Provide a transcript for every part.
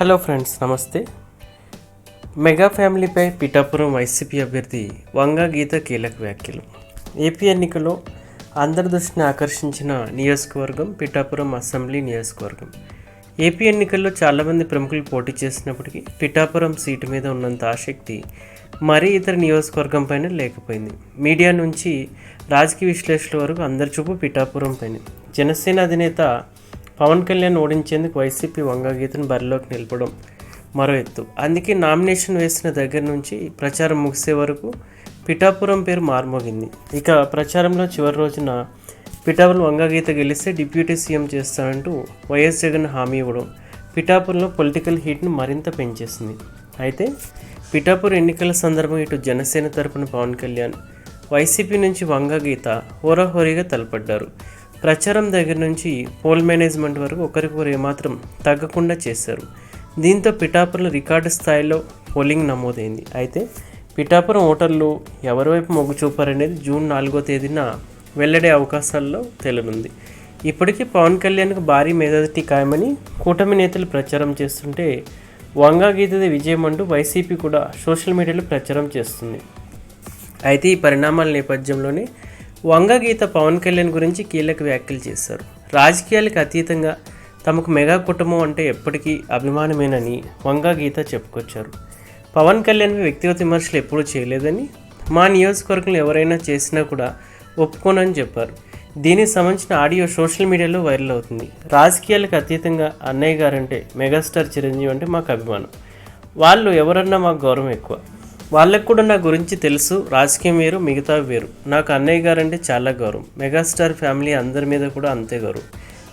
Hello friends నమస్తే. Mega ఫ్యామిలీపై Pithapuram YCP అభ్యర్థి వంగ గీత కీలక వ్యాఖ్యలు. ఏపీ ఎన్నికలో అందరి దృష్టిని ఆకర్షించిన నియోజకవర్గం పిఠాపురం అసెంబ్లీ నియోజకవర్గం. ఏపీ ఎన్నికల్లో చాలామంది ప్రముఖులు పోటీ చేసినప్పటికీ పిఠాపురం సీటు మీద ఉన్నంత ఆసక్తి మరీ ఇతర నియోజకవర్గం పైన లేకపోయింది. మీడియా నుంచి రాజకీయ విశ్లేషకుల వరకు అందరి చూపు పిఠాపురం పైన. జనసేన అధినేత పవన్ కళ్యాణ్ ఓడించేందుకు వైసీపీ వంగగీతను బరిలోకి నిలపడం మరో ఎత్తు. అందుకే నామినేషన్ వేసిన దగ్గర నుంచి ప్రచారం ముగిసే వరకు పిఠాపురం పేరు మార్మోగింది. ఇక ప్రచారంలో చివరి రోజున పిఠాపురం వంగగీత గెలిస్తే డిప్యూటీ సీఎం చేస్తానంటూ వైఎస్ జగన్ హామీ ఇవ్వడం పిఠాపురంలో పొలిటికల్ హీట్ను మరింత పెంచేసింది. అయితే పిఠాపూర్ ఎన్నికల సందర్భం ఇటు జనసేన తరపున పవన్ కళ్యాణ్ వైసీపీ నుంచి వంగగీత హోరాహోరీగా తలపడ్డారు. ప్రచారం దగ్గర నుంచి పోల్ మేనేజ్మెంట్ వరకు ఒకరికొకరు ఏమాత్రం తగ్గకుండా చేశారు. దీంతో పిఠాపురం రికార్డు స్థాయిలో పోలింగ్ నమోదైంది. అయితే పిఠాపురం ఓటర్లు ఎవరి వైపు మొగ్గు చూపారనేది జూన్ నాలుగో తేదీన వెల్లడే అవకాశాల్లో తేలనుంది. ఇప్పటికీ పవన్ కళ్యాణ్కు భారీ మెజారిటీ ఖాయమని కూటమి నేతలు ప్రచారం చేస్తుంటే వంగా గీతది విజయం అంటూ వైసీపీ కూడా సోషల్ మీడియాలో ప్రచారం చేస్తుంది. అయితే ఈ పరిణామాల నేపథ్యంలోనే వంగ గీత పవన్ కళ్యాణ్ గురించి కీలక వ్యాఖ్యలు చేశారు. రాజకీయాలకు అతీతంగా తమకు మెగా కుటుంబం అంటే ఎప్పటికీ అభిమానమేనని వంగ గీత చెప్పుకొచ్చారు. పవన్ కళ్యాణ్ వ్యక్తిగత విమర్శలు ఎప్పుడూ చేయలేదని మా నియోజకవర్గంలో ఎవరైనా చేసినా కూడా ఒప్పుకోనని చెప్పారు. దీనికి సంబంధించిన ఆడియో సోషల్ మీడియాలో వైరల్ అవుతుంది. రాజకీయాలకు అతీతంగా అన్నయ్య గారంటే మెగాస్టార్ చిరంజీవి అంటే మాకు అభిమానం. వాళ్ళు ఎవరన్నా మాకు గౌరవం ఎక్కువ. వాళ్ళకు కూడా నా గురించి తెలుసు. రాజకీయం వేరు మిగతా వేరు. నాకు అన్నయ్య గారంటే చాలా గౌరవం. మెగాస్టార్ ఫ్యామిలీ అందరి మీద కూడా అంతే గౌరవం.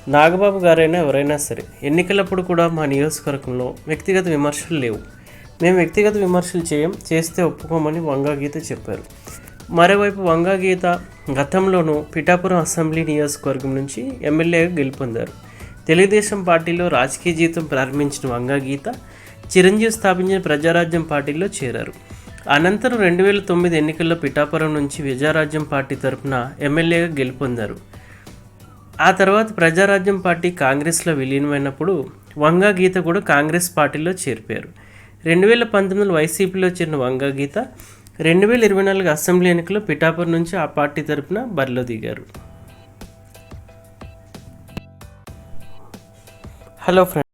నాగబాబు గారైనా ఎవరైనా సరే ఎన్నికలప్పుడు కూడా మా నియోజకవర్గంలో వ్యక్తిగత విమర్శలు లేవు. మేము వ్యక్తిగత విమర్శలు చేయం చేస్తే ఒప్పుకోమని వంగా గీత చెప్పారు. మరోవైపు వంగా గీత గతంలోనూ పిఠాపురం అసెంబ్లీ నియోజకవర్గం నుంచి ఎమ్మెల్యేగా గెలుపొందారు. తెలుగుదేశం పార్టీలో రాజకీయ జీవితం ప్రారంభించిన వంగా గీత చిరంజీవి స్థాపించిన ప్రజారాజ్యం పార్టీలో చేరారు. అనంతరం రెండు వేల తొమ్మిది ఎన్నికల్లో పిఠాపురం నుంచి విజయరాజ్యం పార్టీ తరపున ఎమ్మెల్యేగా గెలుపొందారు. ఆ తర్వాత ప్రజారాజ్యం పార్టీ కాంగ్రెస్లో విలీనమైనప్పుడు వంగా గీత కూడా కాంగ్రెస్ పార్టీలో చేరిపోయారు. రెండు వేల పంతొమ్మిదిలో వైసీపీలో చేరిన వంగా గీత రెండు వేల ఇరవై నాలుగు అసెంబ్లీ ఎన్నికల్లో పిఠాపురం నుంచి ఆ పార్టీ తరపున బరిలో దిగారు. Hello friends.